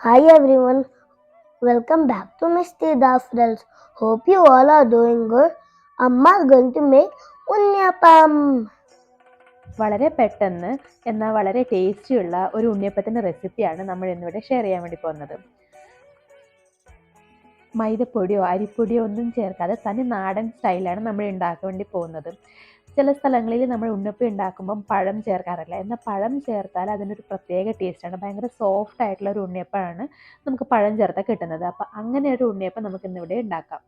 Hi everyone, welcome back to Misty Daffodils. Hope you all are doing good. Is going to make unniyapam. വളരെ പെട്ടെന്ന് എന്നാൽ വളരെ ടേസ്റ്റിയുള്ള ഒരു ഉണ്ണിയപ്പത്തിന്റെ റെസിപ്പിയാണ് നമ്മൾ ഇന്നിവിടെ ഷെയർ ചെയ്യാൻ വേണ്ടി പോകുന്നത് മൈദപ്പൊടിയോ അരിപ്പൊടിയോ ഒന്നും ചേർക്കാതെ തനി നാടൻ സ്റ്റൈലാണ് നമ്മൾ ഉണ്ടാക്കാൻ വേണ്ടി പോകുന്നത് ചില സ്ഥലങ്ങളിൽ നമ്മൾ ഉണ്ണപ്പി ഉണ്ടാക്കുമ്പം പഴം ചേർക്കാറില്ല. എന്നാൽ പഴം ചേർത്താൽ അതിനൊരു പ്രത്യേക ടേസ്റ്റാണ് ഭയങ്കര സോഫ്റ്റ് ആയിട്ടുള്ള ഒരു ഉണ്ണിയപ്പമാണ് നമുക്ക് പഴം ചേർത്താൽ കിട്ടുന്നത്. അപ്പം അങ്ങനെ ഒരു ഉണ്ണിയപ്പം നമുക്ക് ഇന്നിവിടെ ഉണ്ടാക്കാം.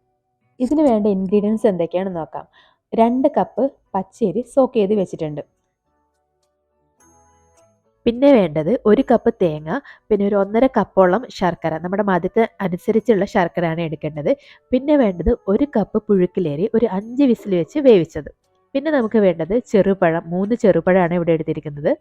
ഇതിന് വേണ്ട ഇൻഗ്രീഡിയൻസ് എന്തൊക്കെയാണെന്ന് നോക്കാം. രണ്ട് കപ്പ് പച്ചരി സോക്ക് ചെയ്ത് വെച്ചിട്ടുണ്ട്. പിന്നെ വേണ്ടത് ഒരു കപ്പ് തേങ്ങ പിന്നെ ഒരു ഒന്നര കപ്പോളം ശർക്കര. നമ്മുടെ മധുരത്തിന് അനുസരിച്ചുള്ള ശർക്കരയാണ് എടുക്കേണ്ടത്. പിന്നെ വേണ്ടത് ഒരു കപ്പ് പുഴുക്കിലേരി ഒരു അഞ്ച് വിസിൽ വെച്ച് വേവിച്ചത്. പിന്നെ നമുക്ക് വേണ്ടത് ചെറുപഴം മൂന്ന് ചെറുപഴമാണ് ഇവിടെ എടുത്തിരിക്കുന്നത്.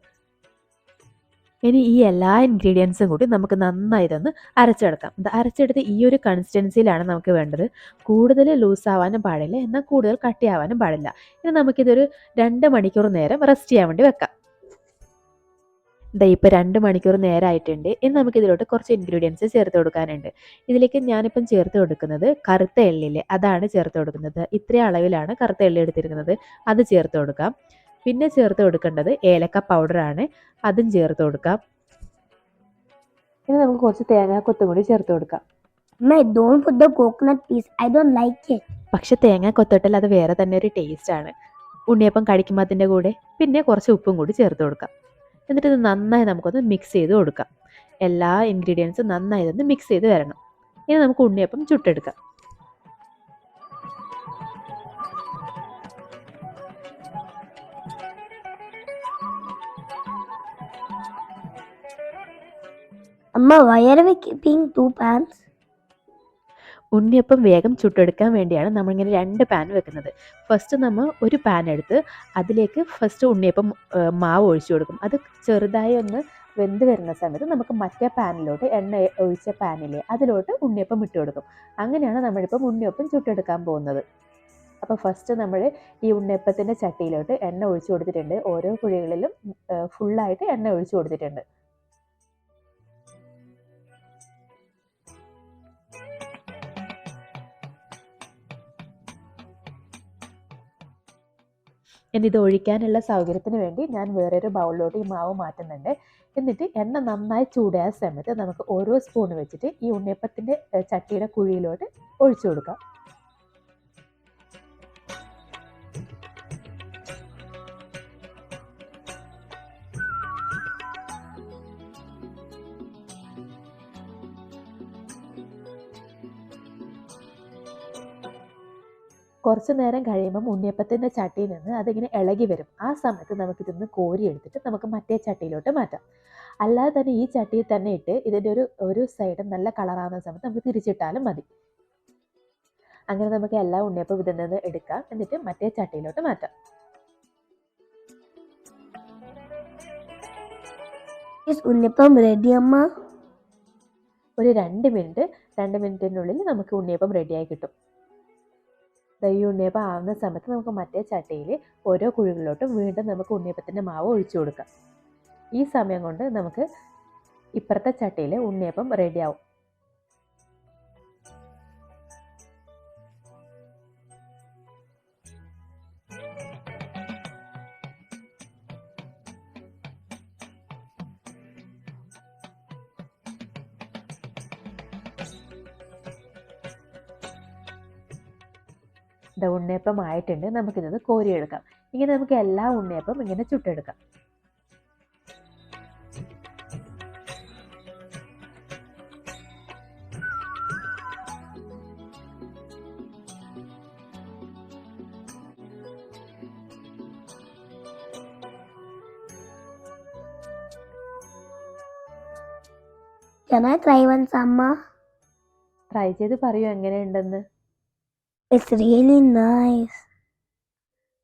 ഇനി ഈ എല്ലാ ഇൻഗ്രീഡിയൻസും കൂടി നമുക്ക് നന്നായി ഇതൊന്ന് അരച്ചെടുക്കാം. ഇത് അരച്ചെടുത്ത് ഈ ഒരു കൺസിസ്റ്റൻസിയിലാണ് നമുക്ക് വേണ്ടത്. കൂടുതൽ ലൂസ് ആവാനും പാടില്ല എന്നാൽ കൂടുതൽ കട്ടിയാവാനും പാടില്ല. ഇനി നമുക്കിതൊരു രണ്ട് മണിക്കൂർ നേരം റെസ്റ്റ് ചെയ്യാൻ വേണ്ടി വെക്കാം. ദാ ഇപ്പോൾ രണ്ട് മണിക്കൂർ നേരമായിട്ടുണ്ട് ഇനി നമുക്ക് ഇതിലോട്ട് കുറച്ച് ഇൻഗ്രീഡിയൻസ് ചേർത്ത് കൊടുക്കാനുണ്ട്. ഇതിലേക്ക് ഞാനിപ്പം ചേർത്ത് കൊടുക്കുന്നത് കറുത്ത എള്ളില്ലേ അതാണ് ചേർത്ത് കൊടുക്കുന്നത്. ഇത്രയും അളവിലാണ് കറുത്ത എള്ളി എടുത്തിരിക്കുന്നത്. അത് ചേർത്ത് കൊടുക്കാം. പിന്നെ ചേർത്ത് കൊടുക്കേണ്ടത് ഏലക്ക പൗഡറാണ് അതും ചേർത്ത് കൊടുക്കാം. ഇനി നമുക്ക് കുറച്ച് തേങ്ങാക്കൊത്തും കൂടി ചേർത്ത് കൊടുക്കാം. Don't the coconut piece I don't like it പക്ഷെ തേങ്ങ കൊത്തട്ടൽ അത് വേറെ തന്നെ ഒരു ടേസ്റ്റ് ആണ്. ഉണ്ണിയപ്പം കഴിക്കുമ്പോൾ അതിന്റെ കൂടെ പിന്നെ കുറച്ച് ഉപ്പും കൂടി ചേർത്ത് കൊടുക്കാം. എന്നിട്ട് ഇത് നന്നായി നമുക്കൊന്ന് മിക്സ് ചെയ്ത് കൊടുക്കാം. എല്ലാ ഇൻഗ്രീഡിയൻസും നന്നായി ഇതൊന്ന് മിക്സ് ചെയ്ത് വരണം. ഇനി നമുക്ക് ഉണ്ണിയപ്പം ചുട്ടെടുക്കാം. അമ്മ വയർ are ടു pans? ഉണ്ണിയപ്പം വേഗം ചുട്ടെടുക്കാൻ വേണ്ടിയാണ് നമ്മളിങ്ങനെ രണ്ട് പാൻ വെക്കുന്നത്. ഫസ്റ്റ് നമ്മൾ ഒരു പാൻ എടുത്ത് അതിലേക്ക് ഫസ്റ്റ് ഉണ്ണിയപ്പം മാവ് ഒഴിച്ചു കൊടുക്കും. അത് ചെറുതായി ഒന്ന് വെന്ത് വരുന്ന സമയത്ത് നമുക്ക് മറ്റേ പാനിലോട്ട് എണ്ണ ഒഴിച്ച പാനിലെ അതിലോട്ട് ഉണ്ണിയപ്പം ഇട്ട് കൊടുക്കും. അങ്ങനെയാണ് നമ്മളിപ്പം ഉണ്ണിയപ്പം ചുട്ടെടുക്കാൻ പോകുന്നത്. അപ്പോൾ ഫസ്റ്റ് നമ്മൾ ഈ ഉണ്ണിയപ്പത്തിന്റെ ചട്ടിയിലോട്ട് എണ്ണ ഒഴിച്ചു കൊടുത്തിട്ടുണ്ട്. ഓരോ കുഴികളിലും ഫുള്ളായിട്ട് എണ്ണ ഒഴിച്ചു കൊടുത്തിട്ടുണ്ട്. ഇത് ഒഴിക്കാനുള്ള സൗകര്യത്തിന് വേണ്ടി ഞാൻ വേറൊരു ബൗളിലോട്ട് ഈ മാവ് മാറ്റുന്നുണ്ട്. എന്നിട്ട് എണ്ണ നന്നായി ചൂടായ സമയത്ത് നമുക്ക് ഓരോ സ്പൂൺ വെച്ചിട്ട് ഈ ഉണ്ണിയപ്പത്തിന്റെ ചട്ടിയുടെ കുഴിയിലോട്ട് ഒഴിച്ചു കൊടുക്കാം. കുറച്ച് നേരം കഴിയുമ്പം ഉണ്ണിയപ്പത്തിന്റെ ചട്ടിയിൽ നിന്ന് അതിങ്ങനെ ഇളകി വരും. ആ സമയത്ത് നമുക്കിതൊന്ന് കോരി എടുത്തിട്ട് നമുക്ക് മറ്റേ ചട്ടിയിലോട്ട് മാറ്റാം. അല്ലാതെ തന്നെ ഈ ചട്ടിയിൽ തന്നെ ഇട്ട് ഇതിന്റെ ഒരു ഒരു സൈഡ് നല്ല കളറാകുന്ന സമയത്ത് നമുക്ക് തിരിച്ചിട്ടാലും മതി. അങ്ങനെ നമുക്ക് എല്ലാ ഉണ്ണിയപ്പം ഇതിൽ നിന്ന് എടുക്കാം. എന്നിട്ട് മറ്റേ ചട്ടിയിലോട്ട് മാറ്റാം. ഉണ്ണിയപ്പം റെഡി അമ്മ? ഒരു രണ്ട് മിനിറ്റ് രണ്ട് മിനിറ്റിനുള്ളിൽ നമുക്ക് ഉണ്ണിയപ്പം റെഡിയായി കിട്ടും. ഈ ഉണ്ണിയപ്പം ആവുന്ന സമയത്ത് നമുക്ക് മറ്റേ ചട്ടിയിൽ ഓരോ കുഴികളിലോട്ടും വീണ്ടും നമുക്ക് ഉണ്ണിയപ്പത്തിന്റെ മാവ് ഒഴിച്ചു കൊടുക്കാം. ഈ സമയം കൊണ്ട് നമുക്ക് ഇപ്പുറത്തെ ചട്ടിയിൽ ഉണ്ണിയപ്പം റെഡിയാവും ദാ ഉണ്ണിയപ്പം ആയിട്ടുണ്ട്. നമുക്കിത് കോരിയെടുക്കാം. ഇങ്ങനെ നമുക്ക് എല്ലാ ഉണ്ണിയപ്പം ഇങ്ങനെ ചുട്ടെടുക്കാം. Can I try once, Amma? Try ചെയ്ത് പറയൂ എങ്ങനെയുണ്ടെന്ന്. It's റിയലി നൈസ്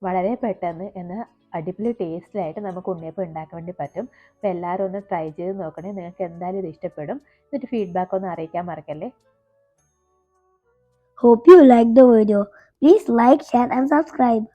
വളരെ പെട്ടെന്ന് എന്നാൽ അടിപൊളി ടേസ്റ്റിലായിട്ട് നമുക്ക് ഉണ്ണിയപ്പം ഉണ്ടാക്കാൻ വേണ്ടി പറ്റും. അപ്പോൾ എല്ലാവരും ഒന്ന് ട്രൈ ചെയ്ത് നോക്കണേ. നിങ്ങൾക്ക് എന്തായാലും ഇത് ഇഷ്ടപ്പെടും. എന്നിട്ട് ഫീഡ്ബാക്ക് ഒന്ന് അറിയിക്കാൻ മറക്കല്ലേ? Hope you like the video please like share and subscribe.